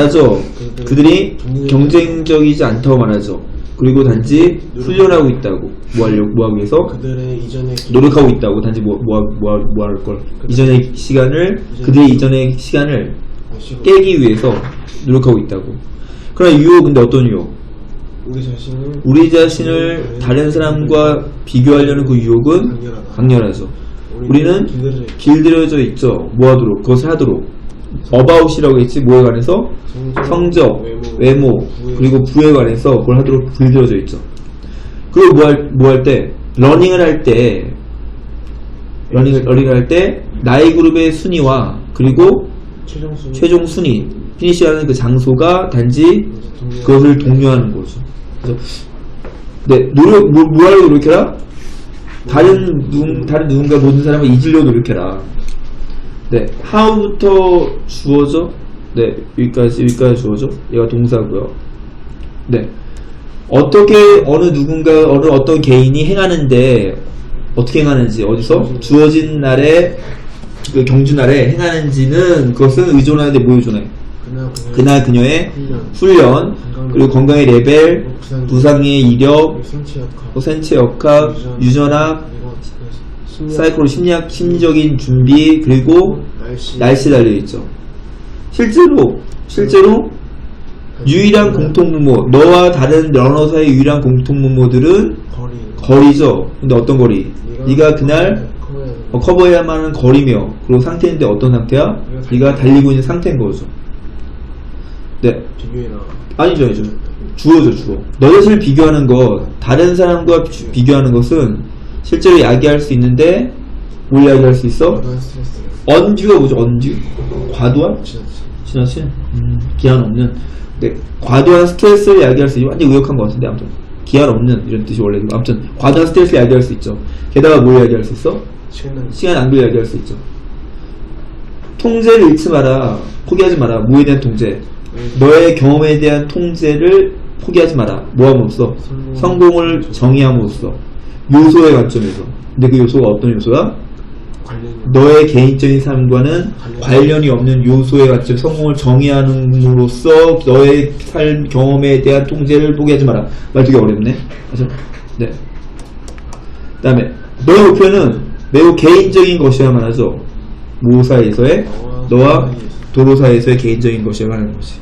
말하죠. 그들이 경쟁적이지 않다고 말하죠. 그리고 단지 훈련하고 있다고. 뭐 하려고, 뭐 하기 위해서? 그들의 이전의 노력하고 있다고. 단지 뭐, 뭐, 뭐, 뭐 할 걸. 이전의 시간을, 그들의 이전의 시간을 시간 깨기 위해서 노력하고 있다고. 그러나 유혹, 근데 어떤 유혹? 우리 자신을 우리 자신을 다른 사람과 비교하려는 그 유혹은. 강렬하죠. 우리는 길들여져 있죠. 뭐 하도록? 그것을 하도록. 어바웃이라고 했지, 뭐에 관해서? 성적, 외모, 그리고 부에 관해서 그걸 하도록 길들여져 있죠. 그리고 뭐 할, 뭐 할 때? 러닝을 할 때, 러닝을, 러닝을 할 때, 나의 그룹의 순위와, 그리고 최종 순위 최종 순위, 피니시하는 그 장소가 단지 그것을 독려하는 거죠. 그래서 네 노력 뭐, 뭐 하려고 노력해라? 다른 누군 다른 누군가 모든 사람을 잊으려고 노력해라. 네. how부터 주어져. 네 여기까지 여기까지 주어져. 얘가 동사고요. 네. 어떻게 어느 누군가 어느 어떤 개인이 행하는데 어떻게 행하는지 어디서? 주어진 날에 그 경주 날에 행하는지는 그것은 의존하는데 뭐 의존해? 그날 그날 그녀의 훈련. 그리고 건강의 레벨. 부상 부상의 이력. 생체 역학. 유전학 심리학, 사이코로 심리학 심리적인 준비 그리고 날씨. 날씨 달려 있죠. 실제로 실제로 유일한 공통분모 너와 다른 러너 사이의 유일한 공통분모들은 거리. 거리 죠. 근데 어떤 거리? 네가 그날 커버해야 어, 커버해야만 하는 거리며 그리고 상태인데 어떤 상태야? 네가 달리고 있는 상태인 거죠. 네. 아니죠, 아니죠. 주어죠, 주어. 너 자신을 비교하는 것, 다른 사람과 비- 비교하는 것은 실제로 야기할 수 있는데, 뭘 야기할 수 있어? 언듀가 뭐죠, 언듀? 과도한? 지나친? 음, 기한 없는. 네, 과도한 스트레스를 야기할 수 있죠. 완전 의역한 것 같은데, 아무튼. 기한 없는, 이런 뜻이 원래. 아무튼, 과도한 스트레스를 야기할 수 있죠. 게다가 뭘 야기할 수 있어? 시간 시간 낭비를 야기할 수 있죠. 통제를 잃지 마라. 포기하지 마라. 뭐에 대한 통제? 너의 경험에 대한 통제를 포기하지 마라. 뭐함으로써? 성공. 성공을 정의함으로써. 요소의 관점에서. 근데 그 요소가 어떤 요소야? 너의 개인적인 삶과는 관련이 없는 요소의 관점, 성공을 정의함으로써 너의 삶, 경험에 대한 통제를 포기하지 마라. 말 되게 어렵네. 그래서, 네. 그 다음에, 너의 목표는 매우 개인적인 것이야만 하죠. 모사에서의, 너와 도로사에서의 개인적인 것이야만 하는 것이.